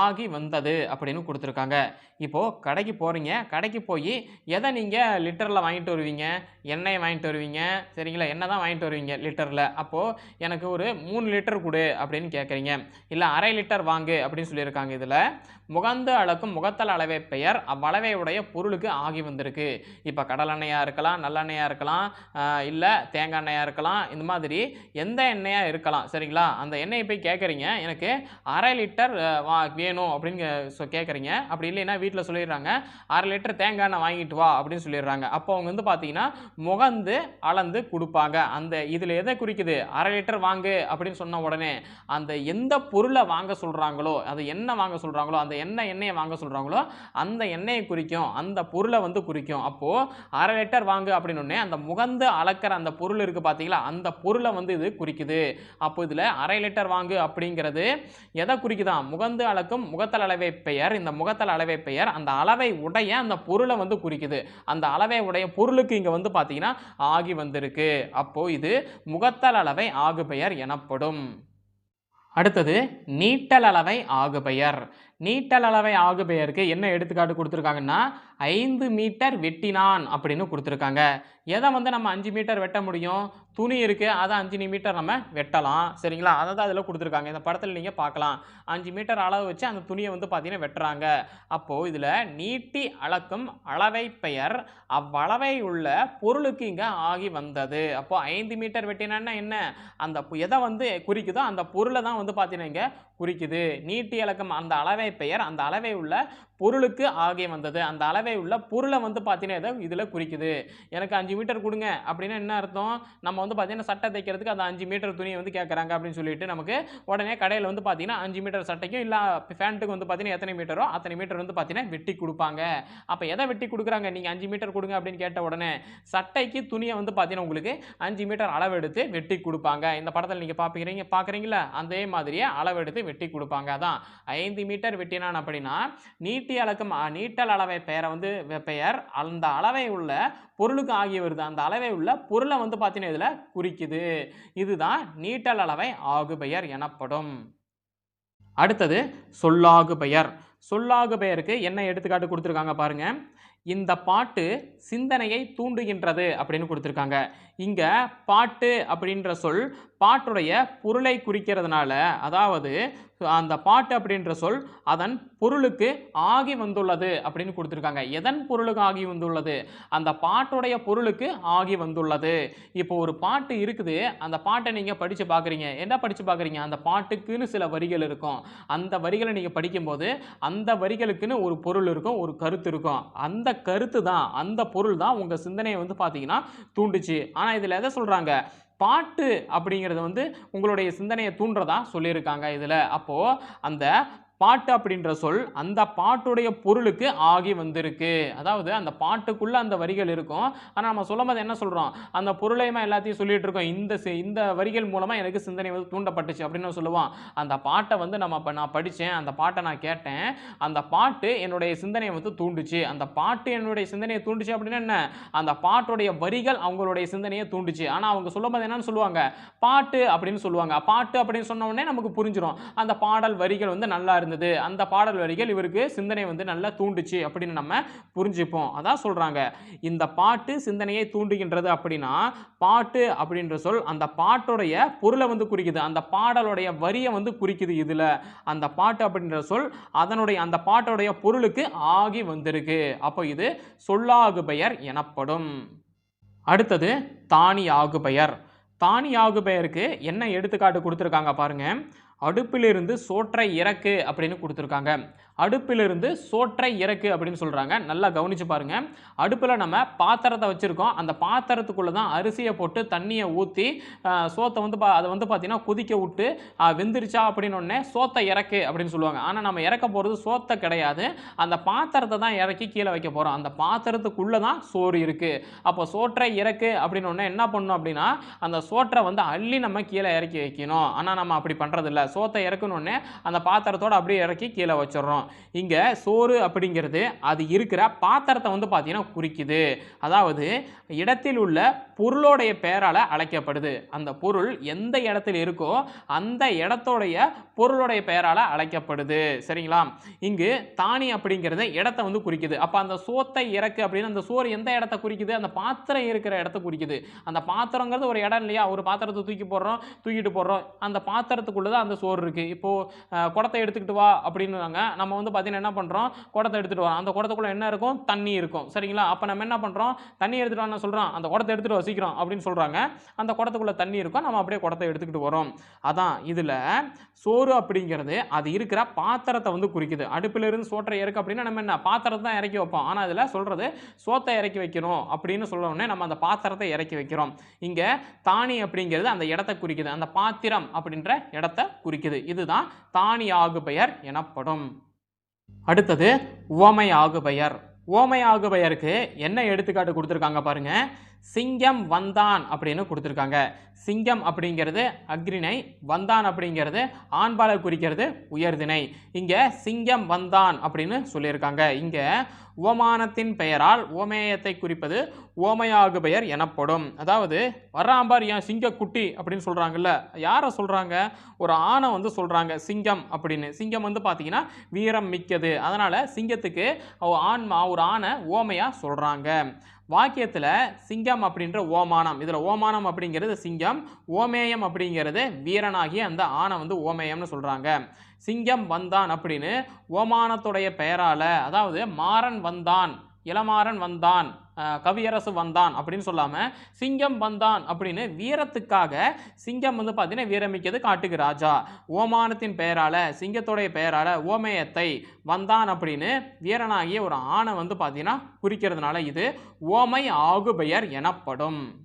ஆகி வந்தது அப்படின்னு கொடுத்துருக்காங்க. இப்போது கடைக்கு போகிறீங்க கடைக்கு போய் எதை நீங்கள் லிட்டரில் வாங்கிட்டு வருவீங்க? எண்ணெய் வாங்கிட்டு வருவீங்க? சரிங்களா? எண்ணெய் தான் வாங்கிட்டு வருவீங்க லிட்டரில். அப்போது எனக்கு ஒரு மூணு லிட்டர் கொடு அப்படின்னு கேட்குறீங்க இல்லை அரை லிட்டர் வாங்கு அப்படின்னு சொல்லியிருக்காங்க இதில். முகந்து அளக்கும் முகத்தல் அளவை பெயர் அவ்வளவையுடைய பொருளுக்கு ஆகி வந்திருக்கு. இப்போ கடலெண்ணெயாக இருக்கலாம் நல்லெண்ணெயாக இருக்கலாம் இல்லை தேங்காய் எண்ணெயாக இருக்கலாம் இந்த மாதிரி எந்த எண்ணெயாக இருக்கலாம் சரிங்களா? அந்த எண்ணெயை போய் கேட்குறீங்க எனக்கு அரை லிட்டர் வா வேணும் அப்படின்னு சொ கேட்குறீங்க அப்படி இல்லைன்னா வீட்டில் சொல்லிடுறாங்க அரை லிட்டர் தேங்காய் எண்ணெய் வாங்கிட்டு வா அப்படின்னு சொல்லிடுறாங்க. அப்போ அவங்க வந்து பார்த்தீங்கன்னா முகந்து அளந்து கொடுப்பாங்க. அந்த இதில் எதை குறிக்குது? அரை லிட்டர் வாங்கு அப்படின்னு சொன்ன உடனே அந்த எந்த பொருளை வாங்க சொல்கிறாங்களோ அது என்ன வாங்க சொல்கிறாங்களோ அந்த என்ன எண்ணெயை வாங்க சொல்கிறாங்களோ அந்த எண்ணெயை குறிக்கும் அந்த பொருளை வந்து குறிக்கும். அப்போது அரை லிட்டர் வாங்கு அப்படின்னு அந்த முகந்து அளக்கிற அந்த பொருள் இருக்குது பார்த்தீங்களா அந்த பொருளை வந்து இது குறிக்குது. அப்போ இதில் அரை லிட்டர் வாங்கு அப்படிங்கிறது எதை குறிக்குதான் முகந்து அளக்கும் முகத்தல் அளவை பெயர். இந்த முகத்தல் அளவை பெயர் அந்த அளவை உடைய அந்த பொருளை வந்து குறிக்குது. அந்த அளவை உடைய பொருளுக்கு இங்கே வந்து பார்த்தீங்கன்னா ஆகி வந்திருக்கு. அப்போ இது முகத்தல் அளவை ஆகு பெயர் எனப்படும். அடுத்தது நீட்டல் அளவை ஆகு பெயர் நீட்டல் அளவை ஆகு பெயருக்கு என்ன எடுத்துக்காட்டு கொடுத்துருக்காங்கன்னா ஐந்து மீட்டர் வெட்டினான் அப்படின்னு கொடுத்துருக்காங்க. எதை வந்து நம்ம அஞ்சு மீட்டர் வெட்ட முடியும்? துணி இருக்குது அதை அஞ்சு மீட்டர் நம்ம வெட்டலாம். சரிங்களா? அதை தான் அதில் கொடுத்துருக்காங்க. இந்த படத்தில் நீங்கள் பார்க்கலாம். அஞ்சு மீட்டர் அளவு வச்சு அந்த துணியை வந்து பார்த்தீங்கன்னா வெட்டுறாங்க. அப்போது இதில் நீட்டி அளக்கும் அளவை பெயர் அவ்வளவை உள்ள பொருளுக்கு இங்கே ஆகி வந்தது. அப்போது ஐந்து மீட்டர் வெட்டினான்னா என்ன? அந்த எதை வந்து குறிக்குதோ அந்த பொருளை தான் வந்து பார்த்தீங்கன்னா இங்கே குறிக்குது. நீட்டி அளக்கும் அந்த அளவை பெயர் அந்த அளவை உள்ள பொருளுக்கு ஆகே வந்தது. அந்த அளவை உள்ள பொருளை வந்து பார்த்தீங்கன்னா இதை இதில் குறிக்குது. எனக்கு அஞ்சு மீட்டர் கொடுங்க அப்படின்னா என்ன அர்த்தம்? நம்ம வந்து பார்த்தீங்கன்னா சட்டை தைக்கிறதுக்கு அந்த அஞ்சு மீட்டர் துணியை வந்து கேட்குறாங்க அப்படின்னு சொல்லிட்டு நமக்கு உடனே கடையில் வந்து பார்த்தீங்கன்னா அஞ்சு மீட்டர் சட்டைக்கும் இல்லை ஃபேண்ட்டுக்கு வந்து பார்த்தீங்கன்னா எத்தனை மீட்டரோ அத்தனை மீட்டர் வந்து பார்த்தீங்கன்னா வெட்டி கொடுப்பாங்க. அப்போ எதை வெட்டி கொடுக்குறாங்க? நீங்கள் அஞ்சு மீட்டர் கொடுங்க அப்படின்னு கேட்ட உடனே சட்டைக்கு துணியை வந்து பார்த்தீங்கன்னா உங்களுக்கு அஞ்சு மீட்டர் அளவு எடுத்து வெட்டி கொடுப்பாங்க. இந்த படத்தில் நீங்கள் பார்ப்பீங்க பார்க்குறீங்களா அதே மாதிரியே அளவு எடுத்து வெட்டி கொடுப்பாங்க. அதான் ஐந்து மீட்டர் வெட்டினான் அப்படின்னா நீட்டி நீட்டி அளக்கும் நீட்டல் அளவை பெயரை வந்து பெயர். அந்த அளவை உள்ள பொருளுக்கு ஆகி வருது அந்த அளவை உள்ள பொருளை வந்து பார்த்தீங்கன்னா இதில் குறிக்குது. இதுதான் நீட்டல் அளவை ஆகு பெயர் எனப்படும். அடுத்தது சொல்லாகு பெயர். சொல்லாகு பெயருக்கு என்ன எடுத்துக்காட்டு கொடுத்துருக்காங்க பாருங்க. இந்த பாட்டு சிந்தனையை தூண்டுகின்றது அப்படின்னு கொடுத்துருக்காங்க. இங்க பாட்டு அப்படின்ற சொல் பாட்டுடைய பொருளை குறிக்கிறதுனால அதாவது அந்த பாட்டு அப்படின்ற சொல் அதன் பொருளுக்கு ஆகி வந்துள்ளது அப்படின்னு கொடுத்துருக்காங்க. எதன் பொருளுக்கு ஆகி வந்துள்ளது? அந்த பாட்டுடைய பொருளுக்கு ஆகி வந்துள்ளது. இப்போ ஒரு பாட்டு இருக்குது. அந்த பாட்டை நீங்கள் படித்து பார்க்குறீங்க. என்ன படித்து பார்க்குறீங்க? அந்த பாட்டுக்குன்னு சில வரிகள் இருக்கும். அந்த வரிகளை நீங்கள் படிக்கும்போது அந்த வரிகளுக்குன்னு ஒரு பொருள் இருக்கும் ஒரு கருத்து இருக்கும். அந்த கருத்து தான் அந்த பொருள் தான் உங்கள் சிந்தனையை வந்து பார்த்தீங்கன்னா தூண்டுச்சு. ஆனால் இதில் எதை சொல்கிறாங்க பாட்டு அப்படிங்கிறது வந்து உங்களுடைய சிந்தனையை தூண்டுறதா சொல்லியிருக்காங்க இதில். அப்போது அந்த பாட்டு அப்படின்ற சொல் அந்த பாட்டுடைய பொருளுக்கு ஆகி வந்திருக்கு. அதாவது அந்த பாட்டுக்குள்ள அந்த வரிகள் இருக்கும். ஆனால் நம்ம சொல்லும் போது என்ன சொல்கிறோம் அந்த பொருளையுமா எல்லாத்தையும் சொல்லிட்டு இருக்கோம். இந்த சி- இந்த வரிகள் மூலமாக எனக்கு சிந்தனை வந்து தூண்டப்பட்டுச்சு அப்படின்னு சொல்லுவோம். அந்த பாட்டை வந்து நம்ம இப்போ நான் படித்தேன் அந்த பாட்டை நான் கேட்டேன். அந்த பாட்டு என்னுடைய சிந்தனையை வந்து தூண்டுச்சு. அந்த பாட்டு என்னுடைய சிந்தனையை தூண்டுச்சு அப்படின்னா என்ன? அந்த பாட்டுடைய வரிகள் அவங்களுடைய சிந்தனையை தூண்டுச்சு. ஆனால் அவங்க சொல்லும் போது என்னன்னு சொல்லுவாங்க? பாட்டு அப்படின்னு சொல்லுவாங்க. பாட்டு அப்படின்னு சொன்ன உடனே நமக்கு புரிஞ்சிடும் அந்த பாடல் வரிகள் வந்து நல்லா இருந்தது அந்த பாடல் வரிகள் இவருக்கு சிந்தனை வந்து நல்லா தூண்டுச்சு அப்படின்னு நம்ம புரிஞ்சுப்போம். அதான் சொல்கிறாங்க இந்த பாட்டு சிந்தனையை தூண்டுகின்றது அப்படின்னா பாட்டு அப்படின்ற சொல் அந்த பாட்டுடைய பொருளை வந்து குறிக்குது. அந்த பாடலுடைய வரியை வந்து குறிக்குது இதில். அந்த பாட்டு அப்படின்ற சொல் அதனுடைய அந்த பாட்டுடைய பொருளுக்கு ஆகி வந்திருக்கு. அப்போ இது சொல்லாகு பெயர் எனப்படும். அடுத்தது தானி பெயர் தானி பெயருக்கு என்ன எடுத்துக்காட்டு கொடுத்துருக்காங்க பாருங்கள் அடுப்பிலிருந்து சோற்றை இறக்கு அப்படின்னு கொடுத்துருக்காங்க. அடுப்பிலிருந்து சோற்றை இறக்கு அப்படின்னு சொல்கிறாங்க நல்லா கவனிச்சு பாருங்கள் அடுப்பில் நம்ம பாத்திரத்தை வச்சுருக்கோம். அந்த பாத்திரத்துக்குள்ளே தான் அரிசியை போட்டு தண்ணியை ஊற்றி சோத்தை வந்து பா அதை வந்து பார்த்தீங்கன்னா கொதிக்க விட்டு வெந்துருச்சா அப்படின்னு உடனே சோத்தை இறக்கு அப்படின்னு சொல்லுவாங்க. ஆனால் நம்ம இறக்க போகிறது சோத்தை கிடையாது. அந்த பாத்திரத்தை தான் இறக்கி கீழே வைக்க போகிறோம் அந்த பாத்திரத்துக்குள்ளே தான் சோறு இருக்குது அப்போ சோற்றை இறக்கு அப்படின்னு உடனே என்ன பண்ணணும் அப்படின்னா அந்த சோற்றை வந்து அள்ளி நம்ம கீழே இறக்கி வைக்கணும். ஆனால் நம்ம அப்படி பண்ணுறதில்ல சோத்தை இறக்கணுன்னே அந்த பாத்திரத்தோட அப்படியே இறக்கி கீழே வச்சிடுறோம். இங்கே சோறு அப்படிங்கிறது அது இருக்கிற பாத்திரத்தை வந்து பார்த்தீங்கன்னா குறிக்குது. அதாவது இடத்தில் உள்ள பொருளோடைய பெயரால் அழைக்கப்படுது. அந்த பொருள் எந்த இடத்துல இருக்கோ அந்த இடத்தோடைய பொருளுடைய பெயரால் அழைக்கப்படுது. சரிங்களா? இங்கு தானி அப்படிங்கிறது இடத்த வந்து குறிக்குது. அப்போ அந்த சோத்தை இறக்கு அப்படின்னு அந்த சோறு எந்த இடத்த குறிக்குது? அந்த பாத்திரம் இருக்கிற இடத்த குறிக்குது. அந்த பாத்திரங்கிறது ஒரு இடம் இல்லையா? ஒரு பாத்திரத்தை தூக்கி போடுறோம் தூக்கிட்டு போடுறோம். அந்த பாத்திரத்துக்குள்ளே தான் அந்த சோறு இருக்குது இப்போது குடத்தை எடுத்துக்கிட்டு வா அப்படின்னுவாங்க நம்ம வந்து பார்த்தீங்கன்னா என்ன பண்ணுறோம் குடத்தை எடுத்துகிட்டு வரோம். அந்த குடத்துக்குள்ளே என்ன இருக்கும்? தண்ணி இருக்கும். சரிங்களா? அப்போ நம்ம என்ன பண்ணுறோம் தண்ணி எடுத்துகிட்டு வான்னு சொல்கிறோம் அந்த குடத்தை எடுத்துகிட்டு வா சீக்கிரம் அப்படின்னு சொல்கிறாங்க அந்த குடத்துக்குள்ளே தண்ணி இருக்கும் நம்ம அப்படியே குடத்தை எடுத்துக்கிட்டு வரோம். அதான் இதில் சோறு அப்படிங்கிறது அது இருக்கிற பாத்திரத்தை வந்து குறிக்குது. அடுப்பில் இருந்து சோற்றை இறக்கு அப்படின்னா நம்ம என்ன பாத்திரத்தை தான் இறக்கி வைப்போம். ஆனால் இதில் சொல்கிறது சோத்தை இறக்கி வைக்கணும் அப்படின்னு சொல்ல நம்ம அந்த பாத்திரத்தை இறக்கி வைக்கிறோம். இங்கே தானி அப்படிங்கிறது அந்த இடத்தை குறிக்குது. அந்த பாத்திரம் அப்படின்ற இடத்த குறிக்குது. இதுதான் தானி ஆகு பெயர் எனப்படும். அடுத்தது உவமை ஆகு பெயர். உவமை பெயருக்கு என்ன எடுத்துக்காட்டு கொடுத்துருக்காங்க பாருங்கள் சிங்கம் வந்தான் அப்படின்னு கொடுத்துருக்காங்க. சிங்கம் அப்படிங்கிறது அக்ரிணை வந்தான் அப்படிங்கிறது ஆண்பாலை குறிக்கிறது உயர்திணை. இங்கே சிங்கம் வந்தான் அப்படின்னு சொல்லியிருக்காங்க. இங்கே உவமானத்தின் பெயரால் ஓமேயத்தை குறிப்பது ஓமையாகு பெயர் எனப்படும். அதாவது வர்றாம்பார் ஏன் சிங்கக்குட்டி அப்படின்னு சொல்கிறாங்கல்ல யாரை சொல்கிறாங்க ஒரு ஆணை வந்து சொல்கிறாங்க சிங்கம் அப்படின்னு. சிங்கம் வந்து பார்த்தீங்கன்னா வீரம் மிக்கது. அதனால் சிங்கத்துக்கு ஆண் ஒரு ஆணை ஓமையாக சொல்கிறாங்க வாக்கியத்தில் சிங்கம் அப்படின்ற ஓமானம். இதில் ஓமானம் அப்படிங்கிறது சிங்கம் ஓமேயம் அப்படிங்கிறது வீரனாகிய அந்த ஆணை வந்து ஓமேயம்னு சொல்கிறாங்க சிங்கம் வந்தான் அப்படின்னு ஓமானத்துடைய பெயரால் அதாவது மாறன் வந்தான் இளமாறன் வந்தான் கவியரசு வந்தான் அப்படின்னு சொல்லாமல் சிங்கம் வந்தான் அப்படின்னு வீரத்துக்காக சிங்கம் வந்து பார்த்தீங்கன்னா வீரமிக்கது காட்டுக்கு ராஜா. ஓமானத்தின் பெயரால் சிங்கத்துடைய பெயரால் ஓமேயத்தை வந்தான் அப்படின்னு வீரனாகிய ஒரு ஆணை வந்து பார்த்தீங்கன்னா குறிக்கிறதுனால இது ஓமை ஆகு பெயர் எனப்படும்.